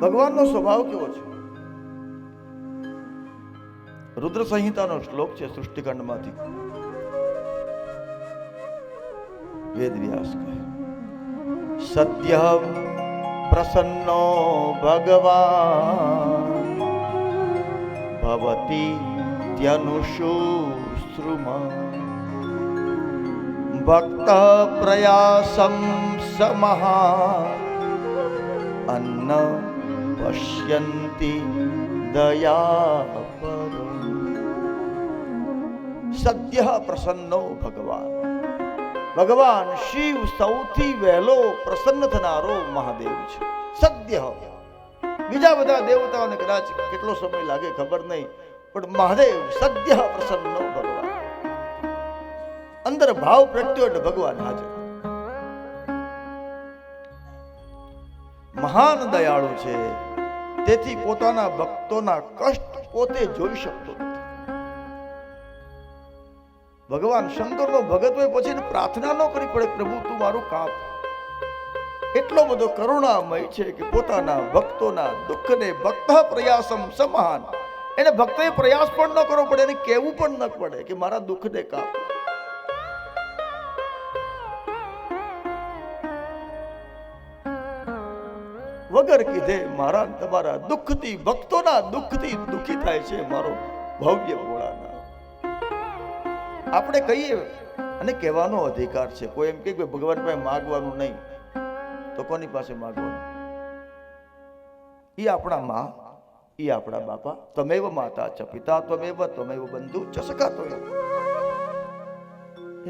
ભગવાનનો સ્વભાવ કેવો છે? રુદ્ર સંહિતાનો શ્લોક છે સૃષ્ટિખંડમાંથી વેદ વ્યાસ કહે સત્ય પ્રસન્નો ભગવાન, ભવતી ત્યનુશુશ્રુમા ભક્ત પ્રયાસમ સમહા અન્ન પશ્યંતિ દયા સદ્ય પ્રસન્નો ભગવાન ભગવાન શિવ સૌથી વહેલો પ્રસન્ન થનારો મહાદેવ છે સદ્ય બીજા બધા દેવતાઓને કદાચ કેટલો સમય લાગે ખબર નહીં, પણ મહાદેવ સદ્ય પ્રસન્નો ભગવાન. અંદર ભાવ પ્રત્યો ભગવાન હાજર. મહાન દયાળુ છે. તેથી પોતાના ભક્તોના કષ્ટ પોતે જોઈ શકતો ભગવાન શંકરનો ભગત હોય પછી પ્રાર્થના ન કરી પડે, પ્રભુ, તું મારું કાપ એટલો બધો કરુણામય છે કે પોતાના ભક્તોના દુઃખને ભક્ત પ્રયાસમ સમાન. એને ભક્તોએ પ્રયાસ પણ ન કરવો પડે, એને કહેવું પણ ન પડે કે, મારા દુઃખને કાપ. વગર કીધે મારા તમારા દુઃખથી, ભક્તોના દુઃખથી દુઃખી થાય છે મારો ભવ્ય ભોળાના આપણે કહીએ અને કહેવાનો અધિકાર છે. કોઈ એમ કે ભગવાન પાસે માગવાનું નહીં, તો કોની પાસે માગવાનું? એ આપણા માં એ આપણા બાપા. તમેવ માતા છ પિતા તમેવ તમેવ બંધુ છ સખા તો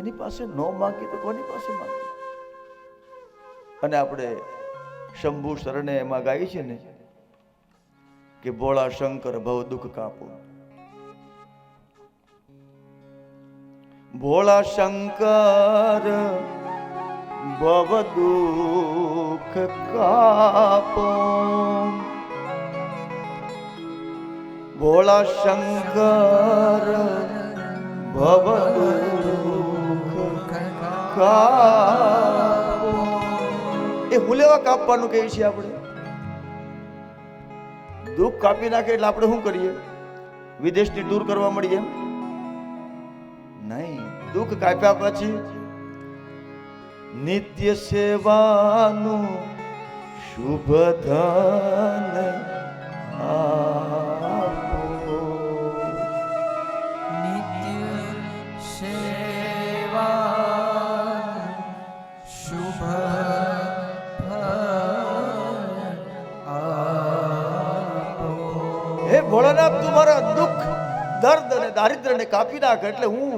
એની પાસે ન માગી તો કોની પાસે માગી? અને આપણે શંભુ શરણે એમાં ગાય છે ને, કે ભોળા શંકર ભવ દુઃખ કાપો. ભોળા શંકર ભવ દુઃખ કાપો. ભોળા શંકર ભવ દુઃખ કાપો. એ હુલેવા કાપવાનું કહીએ છીએ આપણે? દુઃખ કાપી નાખે એટલે આપણે શું કરીએ? વિદેશથી દૂર કરવા મળીએ નહીં, દુઃખ કાપ્યા પછી નિત્ય સેવાનું શુભ ધન નિત્ય સેવા ભોળાનાથ તું મારા દુઃખ, દર્દ અને દારિદ્ર્યને કાપી નાખ એટલે હું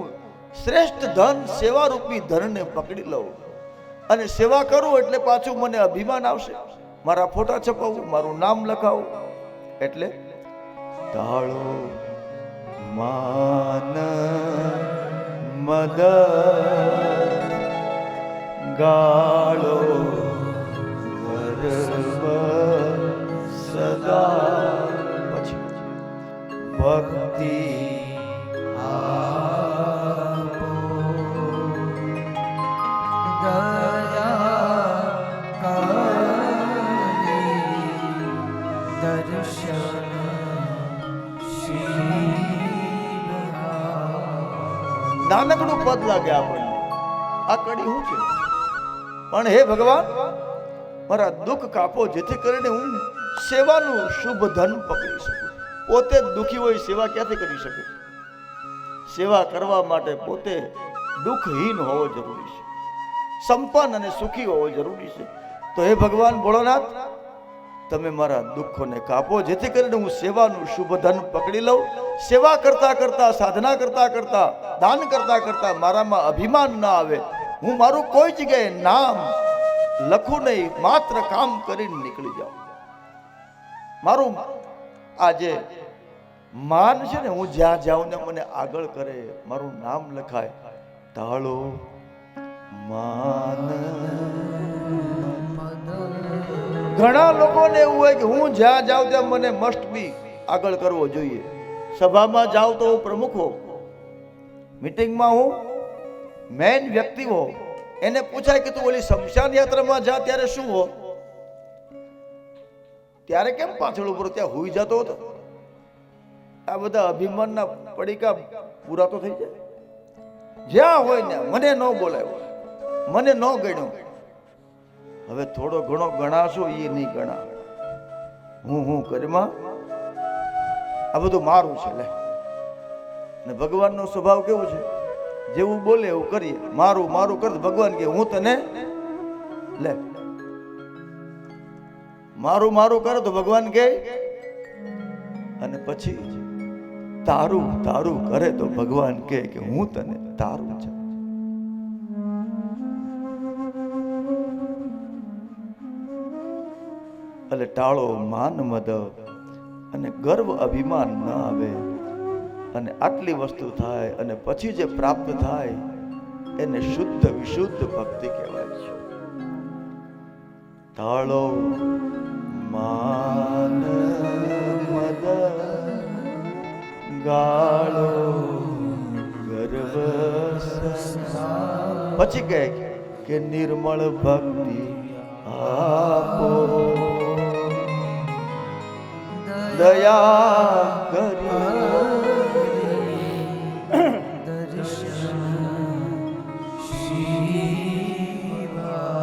શ્રેષ્ઠ ધન સેવા રૂપી ધનને પકડી લઉં અને સેવા કરું એટલે પાછું મને અભિમાન આવશે. મારા ફોટા છપાવું, મારું નામ લખાવું એટલે તાળો માન મદ ગાળો ભક્તિ દર્શન નાનકડું પદ લાગે આપણને. આ કડી શું છે? પણ હે ભગવાન, મારા દુઃખ કાપો, જેથી કરીને હું સેવાનું શુભ ધન પકડી શકું. પોતે જ દુઃખી હોય સેવા ક્યાંથી કરી શકે? સેવા કરવા માટે પોતે દુઃખહીન હોવો જરૂરી છે. સંપન્ન અને સુખી હોવો જરૂરી છે. તો હે ભગવાન ભોળોનાથ, તમે મારા દુઃખોને કાપો, જેથી કરીને હું સેવાનું શુભ ધન પકડી લઉં. સેવા કરતા કરતા, સાધના કરતા કરતા, દાન કરતા કરતા મારામાં અભિમાન ન આવે. હું મારું કોઈ જગ્યાએ નામ લખું નહીં, માત્ર કામ કરીને નીકળી જાઉં. મારું આ જે માન છે ને, હું જ્યાં જાઉં ને મને આગળ કરે, મારું નામ લખાય, તાળો માન. ઘણા લોકોને એવું હોય કે હું જ્યાં જાઉં ત્યાં મને મસ્ટ બી આગળ કરવો જોઈએ. સભામાં જાઉં તો હું પ્રમુખ હોઉં. મીટિંગમાં હું મેઇન વ્યક્તિ હો એને પૂછાય કે તું ઓલી શમશાન યાત્રામાં જા, ત્યારે શું હો ત્યારે કેમ પાછળ ઉપર ત્યાં હોઈ જતો હતો? આ બધા અભિમાનના પડીકા પૂરા તો થઈ જાય. જ્યાં હોય ને, મને ન બોલાયો, મને ન ગણ્યો. હવે થોડો ઘણો ગણાશો એ નહીં ગણા. હું હું કરીમાં આ બધું મારું છે, લે. ને ભગવાનનો સ્વભાવ કેવો છે? જેવું બોલે એવું કરીએ. મારું મારું કર, ભગવાન કે હું તને, લે. મારું મારું કરો તો ભગવાન કે, અને પછી તારું તારું કરે તો ભગવાન કહે કે હું તને તારું છે એટલે ટાળો માન મદ અને ગર્વ અભિમાન ન આવે. અને આટલી વસ્તુ થાય અને પછી જે પ્રાપ્ત થાય, એને શુદ્ધ વિશુદ્ધ ભક્તિ કહેવાય છે. ટાળો માન ગાળો ગર્વ પછી કહે કે નિર્મળ ભક્તિ આપો. દયા કરી.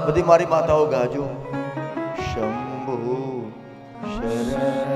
બધી મારી માતાઓ ગાજો, શંભુ શરણ